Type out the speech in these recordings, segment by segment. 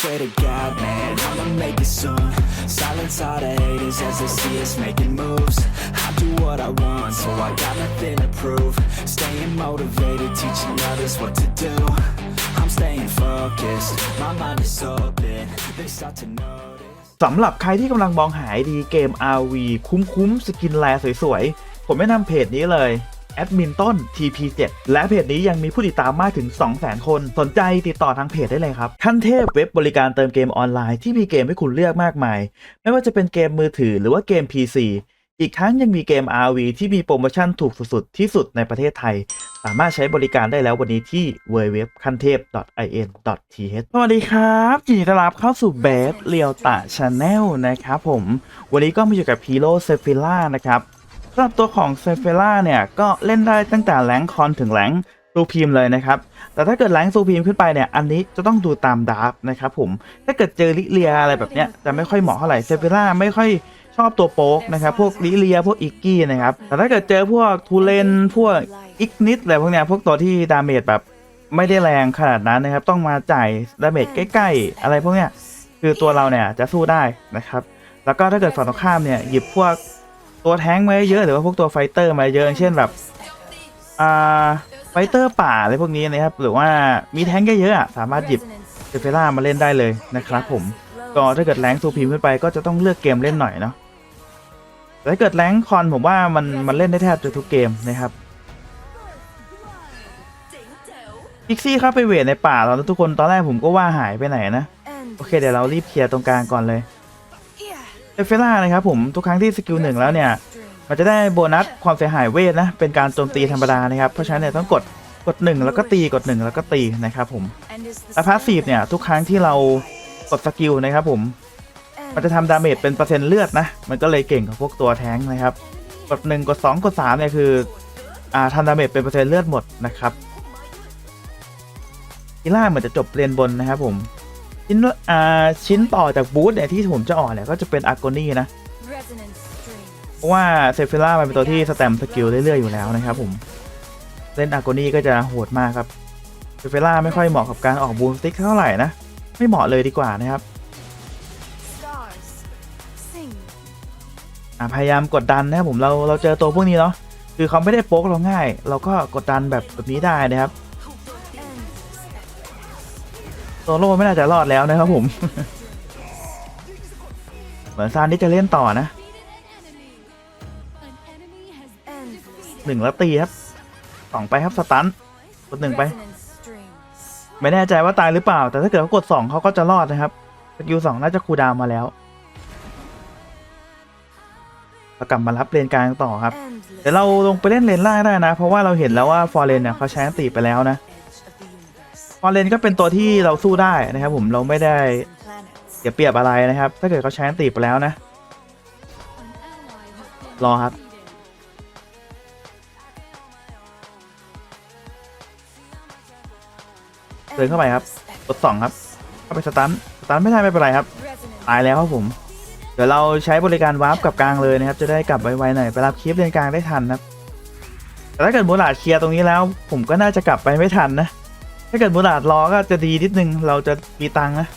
swear to God, man, I'ma make it soon. Silence all the haters as they see us making moves. I do what I want, so I got nothing to prove. Staying motivated, teaching others what to do. I'm staying focused, my mind is open. They start to notice. สำหรับใครที่กำลังมองหาไอดีเกม RV คุ้มๆ สกินแลสวยๆ ผมแนะนำเพจนี้เลย แอดมินต้น TP7 และเพจนี้ยังมีผู้ติดตามมากถึง 200,000 คน สนใจติดต่อทางเพจได้เลยครับ ขั้นเทพเว็บบริการเติมเกมออนไลน์ที่มีเกมให้คุณเลือกมากมาย ไม่ว่าจะเป็นเกมมือถือหรือว่าเกม PC อีกทั้งยังมีเกม RV ที่มีโปรโมชั่นถูกสุดๆที่สุดในประเทศไทย สามารถใช้บริการได้แล้ววันนี้ที่ w w w คันเทพ .in.th สวัสดีครับยินดีต้อนรับเข้าสู่เบสเรียวตะชาแนลนะครับผม วันนี้ก็มาอยู่กับพีโ o เซฟิล่านะครับ สำหรับตัวของเซฟิล่าเนี่ยก็เล่นได้ตั้งแต่แรงคอนถึงแรงซูพีมเลยนะครับ แต่ถ้าเกิดแรงซูพีมขึ้นไปเนี่ย อันนี้จะต้องดูตามดาร์ฟนะครับผม ถ้าเกิดเจอลิเลียอะไรแบบเนี้ยจะไม่ค่อยเหมาะเท่าไหร่เซฟิล่าไม่ค่อยชอบตัวโป๊กนะครับ พวกลิเลียพวกอิกกี้นะครับ แต่ถ้าเกิดเจอพวกทูเลนพวกอิกนิดอะไรพวกเนี้ยพวกตัวที่ดาเมจแบบไม่ได้แรงขนาดนั้นนะครับ ต้องมาจ่ายดาเมจใกล้ๆ อะไรพวกเนี้ยคือตัวเราเนี่ยจะสู้ได้นะครับ แล้วก็ถ้าเกิดฝั่งตรงข้ามเนี่ยหยิบพวก ตัวแท้งมาเยอะหรือว่าพวกตัวไฟเตอร์มาเยอะเช่นแบบอ่าไฟเตอร์ป่าอะไรพวกนี้นะครับ หรือว่ามีแท้งเยอะๆสามารถหยิบเซเฟล่ามาเล่นได้เลยนะครับผมก็ถ้าเกิดแรงซูพีมขึ้นไปก็จะต้องเลือกเกมเล่นหน่อยเนาะแต่ถ้าเกิดแรงคอนผมว่ามันมันเล่นได้แทบจะทุกเกมนะครับพิกซี่เข้าไปเวทในป่าเราแล้ทุกคนตอนแรกผมก็ว่าหายไปไหนนะ โอเคเดี๋ยวเรารีบเคลียร์ตรงกลางก่อนเลย เฟล่านะครับผมทุกครั้งที่สกิลหนึ่งแล้วเนี่ยมันจะได้โบนัสความเสียหายเวทนะเป็นการโจมตีธรรมดานะครับเพราะฉะนั้นเนี่ยต้องกดกดหนึ่งแล้วก็ตีกดหนึ่งแล้วก็ตีนะครับผมและพาสซีฟเนี่ยทุกครั้งที่เรากดสกิลนะครับผมมันจะทำดาเมจเป็นเปอร์เซ็นต์เลือดนะมันก็เลยเก่งกับพวกตัวแท้งนะครับกดหนึ่งกดสองกดสามเนี่ยคืออ่าทำดาเมจเป็นเปอร์เซ็นต์เลือดหมดนะครับกีล่าเหมือนจะจบเรียนบนนะครับผม ชิ้นอ่าชิ้นต่อจากบูธเนี่ยที่ผมจะออกเนี่ยก็จะเป็นอากนี่นะเพราะว่าเซฟิล่ามันเป็นตัวที่สแตมสกิลเรื่อยๆอยู่แล้วนะครับผม เล่นอากนี่ก็จะโหดมากครับเซฟิล่าไม่ค่อยเหมาะกับการออกบูมสติ๊กเท่าไหร่นะ ไม่เหมาะเลยดีกว่านะครับอะพยายามกดดันนะครับผมเราเราเจอตัวพวกนี้เนาะคือเขาไม่ได้โป๊กเราง่าย เราก็กดดันแบบแบบนี้ได้นะครับ โล่ไม่น่าจะรอดแล้วนะครับผม เหมือนซานที่จะเล่นต่อนะหนึ่งแล้วตีครับสองไปครับสตันกดหนึ่งไป ไม่แน่ใจว่าตายหรือเปล่า แต่ถ้าเกิดเขากดสองเขาก็จะรอดนะครับสกิลสองน่าจะคูดาวมาแล้วเรากลับมารับเลนกลางต่อครับ เดี๋ยวเราลงไปเล่นเลนล่างได้นะ เพราะว่าเราเห็นแล้วว่าฟอร์เรนเนี่ยเขาใช้อันติไปแล้วนะ ฟอร์เรนก็เป็นตัวที่เราสู้ได้นะครับผมเราไม่ได้เสียเปรียบอะไรนะครับ ถ้าเกิดเขาใช้อันติไปแล้วนะ รอครับเดินเข้าไปครับกดสองครับ เข้าไปสตันสตันไม่ได้ไม่เป็นไรครับ ตายแล้วครับผม เดี๋ยวเราใช้บริการวาร์ปกับกลางเลยนะครับ จะได้กลับไวๆหน่อยไปรับคลิปเลนกลางได้ทันนะครับ แต่ถ้าเกิดมูลาดเคลียร์ตรงนี้แล้ว ผมก็น่าจะกลับไปไม่ทันนะ ถ้าเกิดมูลาดรอก็จะดีนิดนึง เราจะมีตังค์นะ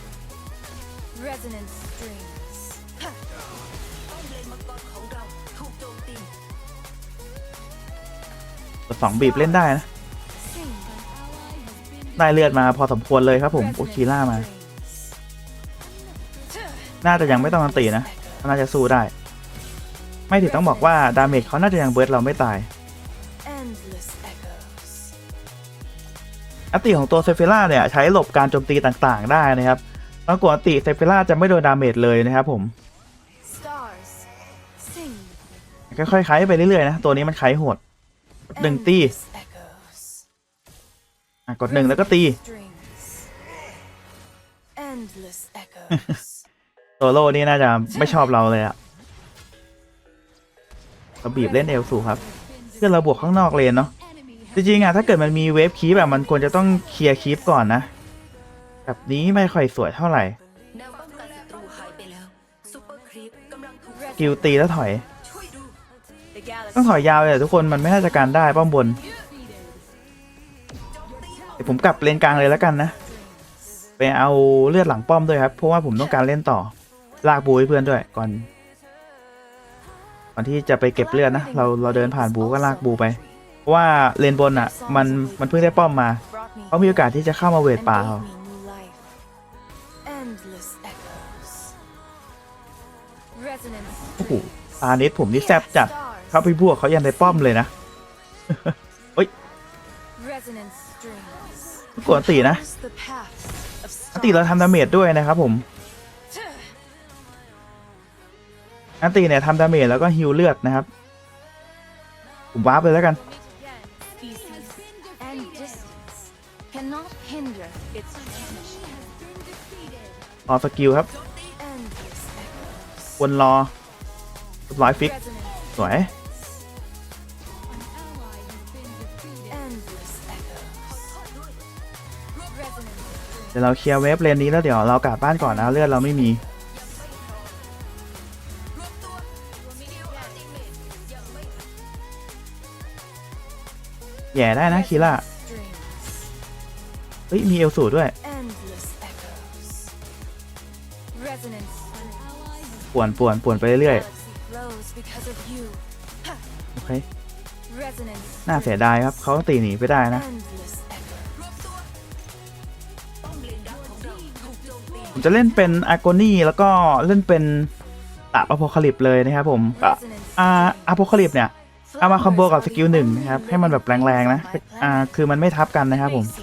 กดสองบีบเล่นได้นะ ได้เลือดมาพอสมควรเลยครับผม โอคีล่ามา น่าจะยังไม่ต้องอันตีนะ น่าจะสู้ได้ ไม่ถึงต้องบอกว่า ดาเมจเขาน่าจะยังเบิร์ดเราไม่ตาย อัติของตัวเซฟิล่าเนี่ยใช้หลบการโจมตีต่างๆ ได้นะครับปรากฏอัติเซฟิล่าจะไม่โดนดาเมจเลยนะครับผมค่อยๆไคไปเรื่อยๆนะ ตัวนี้มันไคโหดหนึ่งตีกดหนึ่งแล้วก็ตีโซโล่นี่น่าจะไม่ชอบเราเลยอะเราบีบเล่นเอลสูครับเพื่อเราบวกข้างนอกเลนเนาะ จริงๆอะถ้าเกิดมันมีเวฟคีปแบบมันควรจะต้องเคลียร์คีปก่อนนะ แบบนี้ไม่ค่อยสวยเท่าไหร่แนวป้องกันศัตรูหายไปแล้วซุปเปอร์ครีปกำลังถูกกิลตีแล้วถอย ช่วยดูต้องถอยยาวเลยทุกคนมันไม่น่าจะการได้ป้อมบนเดี๋ยวผมกลับเลนกลางเลยแล้วกันนะ ไปเอาเลือดหลังป้อมด้วยครับ เพราะว่าผมต้องการเล่นต่อ ลากบูให้เพื่อนด้วยก่อน ก่อนที่จะไปเก็บเลือดนะ เราเราเดินผ่านบูก็ลากบูไป เพราะว่าเลนบนอะ มันมันเพิ่งได้ป้อมมาเขามีโอกาสที่จะเข้ามาเวทป่าเขา Endless echoes. Resonance โอ้โหตาเน็ตผมนี่แซบจัดเข้าไปบวกเขายันในป้อมเลยนะ Resonance strings. กดอันตีนะ Follows the path of อันตีเราทำดาเมจด้วยนะครับผมอันตีเนี่ยทำดาเมจแล้วก็ฮิวเลือดนะครับ ผมวาร์ปเลยแล้วกัน hinder its potential. รอสกิลครับ วนรอร้อยฟิก สวย เดี๋ยวเราเคลียร์เวฟเลนนี้แล้วเดี๋ยวเรากลับบ้านก่อนนะ เลือดเราไม่มีแย่ได้นะคีล่า ฮ้ย มีเอลสูด้วย Endless echoes. Resonance. ป่วนป่วนป่วนไปเรื่อย Galaxy flows because of you. ๆโอเค Resonance. น่าเสียดายครับ เขาต้องตีหนีไปได้นะ Endless echoes. ผมจะเล่นเป็นอาโกนี่แล้วก็เล่นเป็นตาบอโพคาลิปเลยนะครับผมอะ Resonance. อ่าอะโพคาลิปเนี่ย เอามาคอมโบกับสกิลหนึ่งนะครับ ให้มันแบบแรงๆนะ อ่า คือมันไม่ทับกันนะครับผมสำห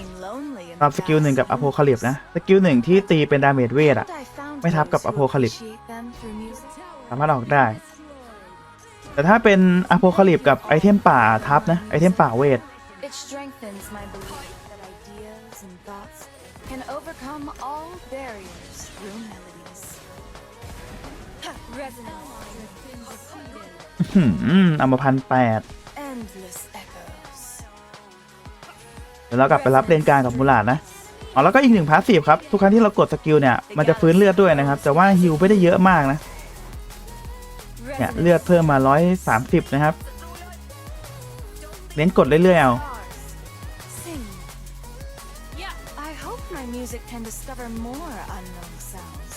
รับสกิลหนึ่งกับอโพคาลิปนะ สกิลหนึ่งที่ตีเป็นดาเมจเวทอะไม่ทับกับ Apocalypse สามารถออกได้ แต่ถ้าเป็นอโพคาลิปกับไอเทมป่าทับนะ ไอเทมป่าเวท It strengthens my belief that ideas and thoughts can overcome all barriers through melodies. Resonance. หืมเอามาพันแปด Endless echoes. เดี๋ยวเรากลับไปรับเลนกลางกับมูลาดนะอ๋อแล้วก็อีกหนึ่งพาสซีฟครับ ทุกครั้งที่เรากดสกิลเนี่ย มันจะฟื้นเลือดด้วยนะครับ แต่ว่าฮิวไม่ได้เยอะมากนะ เนี่ยเลือดเพิ่มมา 130 นะครับ เน้นกดเรื่อยๆเอา Sing. I hope my music can discover more unknown sounds,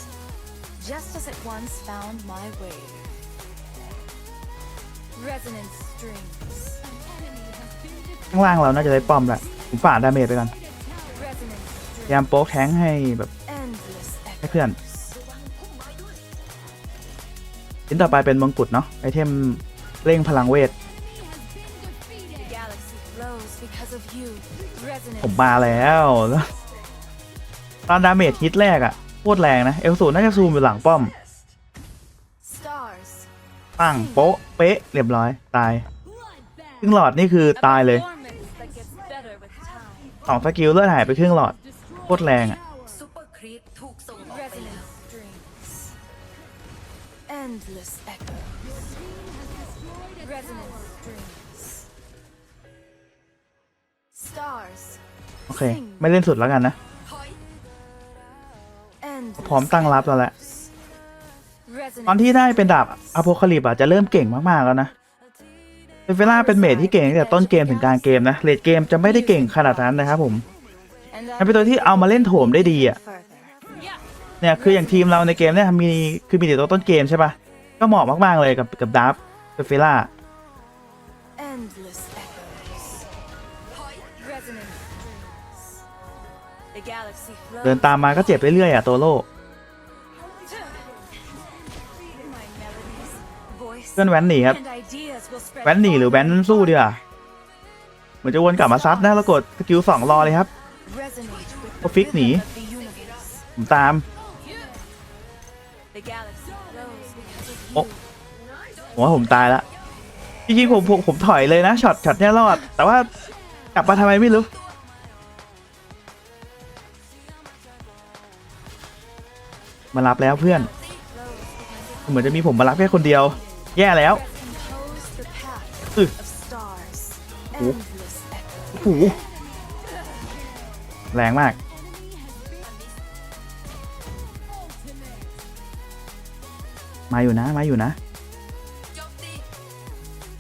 just as it once found my way. Resonance strings. ข้างล่างเราน่าจะได้ป้อมแหละ ผมฝ่าดาเมจไปก่อน Resonance พยายามโป๊กแทงค์ให้แบบ Endless ให้เพื่อนชิ้นต่อไปเป็นมงกุฎเนาะไอเทมเร่งพลังเวท The galaxy flows because of you. ผม Resonance. มาแล้วแล้วตอนดาเมจฮิตแรกอะโคตรแรงนะ เอลสูน่าจะซูมอยู่หลังป้อม Stars. ปังโป๊ะ เป๊ะ เรียบร้อย ตายครึ่งหลอดนี่คือตายเลย สองสกิลเลือดหายไปครึ่งหลอดโคตรแรงอะซูเปอร์ครีปถูกส่งออกไปแล้ว Dreams. Endless echo. Resonance strings. Stars. โอเค ไม่เล่นสุดแล้วกันนะ Endless พร้อมตั้งรับแล้วแหละ Resonance. ตอนที่ได้เป็นดาบอโพคาลิปอะจะเริ่มเก่งมาก ๆ แล้วนะ เฟเวล่าเป็นเมจที่เก่งตั้งแต่ต้นเกมถึงกลางเกมนะเลดเกมจะไม่ได้เก่งขนาดนั้นนะครับผม And มันเป็นตัวที่เอามาเล่นโถมได้ดีอะ further. เนี่ยคืออย่างทีมเราในเกมเนี่ยมีคือมีแต่ตัวต้นเกมใช่ปะก็เหมาะมากๆเลยกับกับดาบเฟเวล่า Endless echoes. Resonance strings. The galaxy flows. เดินตามมาก็เจ็บเรื่อยๆอะโตโร่ My เพื่อนแว้นหนีครับ แว้นหนีหรือแว้นสู้ดีอะเหมือนจะวนกลับมาซัดนะแล้วกดสกิลสองรอเลยครับก็ฟิกหนีผมตามโอ้ผมว่าผมตายละจริงๆผมผมผมถอยเลยนะช็อตช็อตเนี้ยรอด แต่ว่ากลับมาทำไมไม่รู้มารับแล้วเพื่อน เหมือนจะมีผมมารับแค่คนเดียว แย่แล้ว compose the path Ugh. of stars. Ủa? Endless echoes. โอ้โหแรงมาก มาอยู่นะ มาอยู่นะโจมตี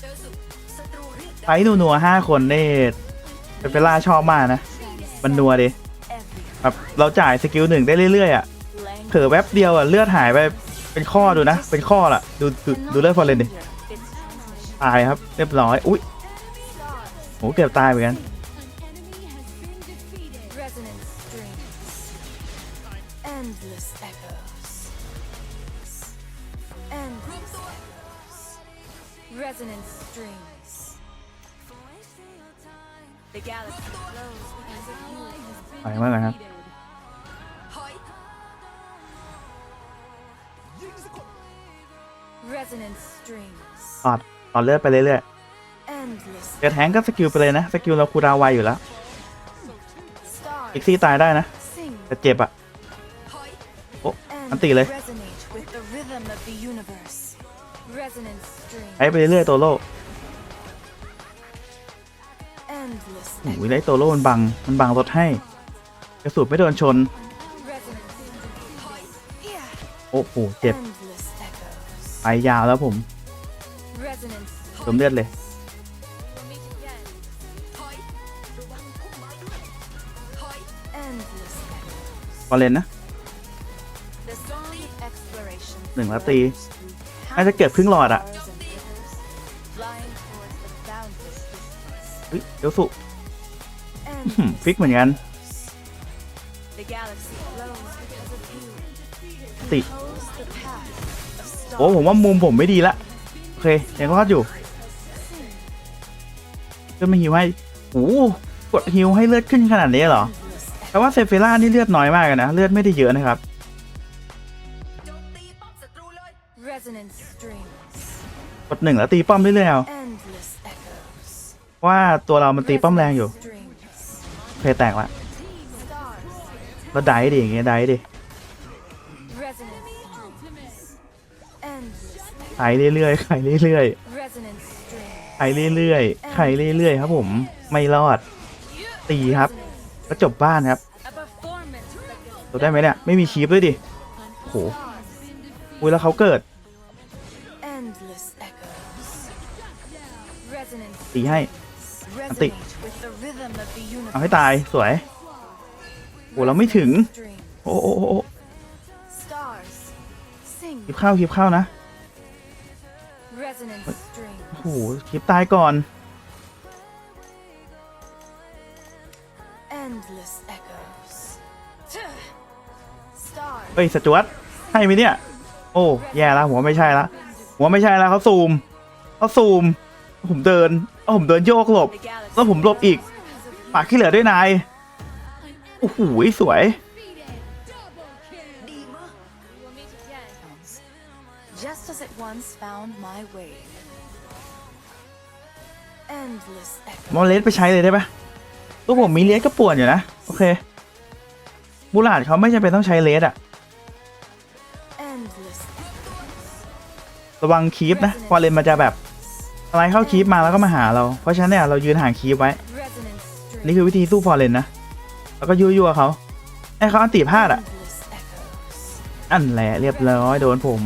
เจอสุศัตรูเรียกไฟท์นัวๆห้าคนนี่เป็นเปล่าชอบมากนะมันนัวดิ Everything. แบบเราจ่ายสกิลหนึ่งได้เรื่อยๆอะเผลอแวบเดียวอะเลือดหายไป เป็นข้อดูนะ เป็นข้อละดูดูดูเลือดฟอร์เรนดิ ตายครับ เรียบร้อย อุ้ยโหเกือบตายเหมือนกัน Resonant strings. Endless echoes. Endless echoes. Resonant strings. The galaxy flows because of you. ไปมากเลยครับ ตอดตอดเลือดไปเรื่อย Endless ๆเจอแทงก็สกิลไปเลยนะสกิลเราคูลดาวน์ไวอยู่แล้ว stars. อีกซี่ตายได้นะ Sing แต่เจ็บอะถอยโอ้ and อันตีเลย resonate with the rhythm of the universe. Resonant strings. ใช้ไปเรื่อยๆตัวโล Endless โอ้ยได้ตัวโลมันบัง มันบังรถให้กระสุนไม่โดนชน resonant. Yeah. โอ้โห เจ็บ Endless echoes. ไปยาวแล้วผมสมเลือดเลย บอลเลนนะหนึ่งแล้วตีน่าจะเกิดพึ่งหลอดอะเดี๋ยวสุฟิกเหมือนกันติ โอ้ผมว่ามุมผมไม่ดีละโอเคยังรอดอยู่ Sing ขึ้นมาฮิวให้โอ้โหกดฮิวให้เลือดขึ้นขนาดนี้เหรอ endless แต่ว่าเซฟิล่านี่เลือดน้อยมากเลยนะเลือดไม่ได้เยอะนะครับโจมตีป้อมศัตรูเลย resonant strings. กดหนึ่งแล้วตีป้อมเรื่อยๆเอา Endless echoes. ว่าตัวเรามันตีป้อมแรงอยู่ Resonant strings. เพลแตกละ Stars. แล้วได้ดิอย่างเงี้ยได้ดิ Endless echoes. ไขเรื่อยๆไขเรื่อย Resonant strings. ๆไขเรื่อยๆไขเรื่อยๆครับ ผมไม่รอดตีครับก็จบบ้านครับ A performance that จบได้ไหมเนี่ยไม่มีคีปด้วยดิโหอุ้ยแล้วเขาเกิด endless echoes. Resonant ตีให้ resonate with the rhythm of the เอาให้ universe. ตายสวยโอ้เราไม่ถึง Strings. โอ้โอ้โอ้โอ้ Stars. Sing. คลิปเข้าคลิปเข้านะ Resonant strings. โอ้โหคลิปตายก่อน Endless echoes. Tuh. Stars. เฮ้ยสจวตใช่ไหมเนี่ย โอ้แย่แล้วหัวไม่ใช่ละหัวไม่ใช่แล้วเขาซูมเขาซูม ผมเดินเอาผมเดินโยกหลบ The galaxy แล้วผมหลบอีก flows because of you. ปากที่เหลือด้วยนายโอ้โหสวยดีมาก Just as it once found my way. Endless ผม echoes. เอาเลสไปใช้เลยได้ปะตัวผมมีเลสก็ป่วนอยู่นะ โอเคบูลาดเขาไม่จำเป็นต้องใช้เลสอะ Endless echoes. ระวังคีปนะพอเลนมันจะแบบอะไรเข้าคีปมาแล้วก็มาหาเรา เพราะฉะนั้นเนี่ยเรายืนห่างคีปไว้ Resonant strings. นี่คือวิธีสู้ฟอร์เรนนะ แล้วก็ยั่วๆเขาให้เขาอันติพลาดอะ Endless echoes. อันแหละเรียบร้อยโดนผม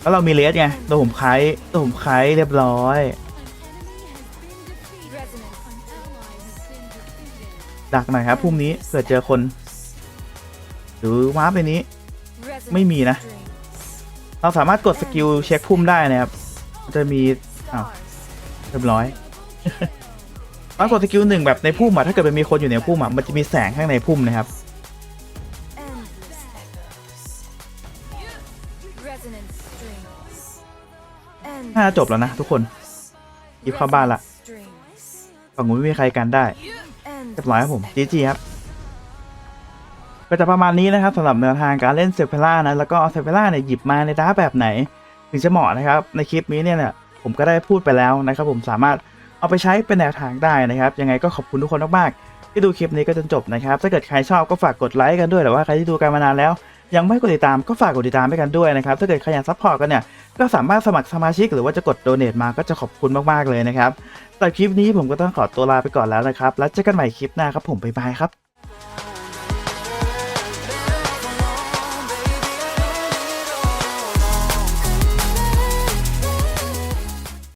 แล้วเรามีเลสไงตัวผมคล้ตัวผมคล้เรียบร้อย ดักหน่อยครับพรุ่งนี้เผื่อเจอคน หรือวาร์ปนนี้ ไม่มีนะ เราสามารถกดสกิลเช็คพุ่มได้นะครับ จะมีอ้าวเรียบร้อยเรากดสกิลหนึ่งแบบในพุ่มอะถ้าเกิดมันมีคนอยู่ในพุ่มอะมันจะมีแสงข้างในพุ่มนะครับ น่าจบแล้วนะทุกคนหยิบเข้าบ้านละฝั่งนู้นไม่มีใครกันได้เรียบร้อยครับผมจีจีครับก็จะประมาณนี้นะครับสำหรับแนวทางการเล่นเซเ e ล่านะแล้วก็เอาเซเ e ล่าเนี่ยหยิบมาในดาแบบไหน ถึงจะเหมาะนะครับ ในคลิปนี้เนี่ยเนี่ยผมก็ได้พูดไปแล้วนะครับ ผมสามารถเอาไปใช้เป็นแนวทางได้นะครับ ยังไงก็ขอบคุณทุกคนมากๆที่ดูคลิปนี้ก็จนจบนะครับ ถ้าเกิดใครชอบก็ฝากกดไลค์กันด้วยหรือว่าใครที่ดูกันมานานแล้ว ยังไม่กดติดตามก็ฝากกดติดตามไปกันด้วยนะครับ ถ้าเกิดใครอยากซัพพอร์ตกันเนี่ยก็สามารถสมัครสมาชิกหรือว่าจะกดโดเนทมาก็จะขอบคุณมาก ๆ เลยนะครับแต่คลิปนี้ผมก็ต้องขอตัวลาไปก่อนแล้วนะครับ แล้วเจอกันใหม่คลิปหน้าครับผมบ๊ายบายครับ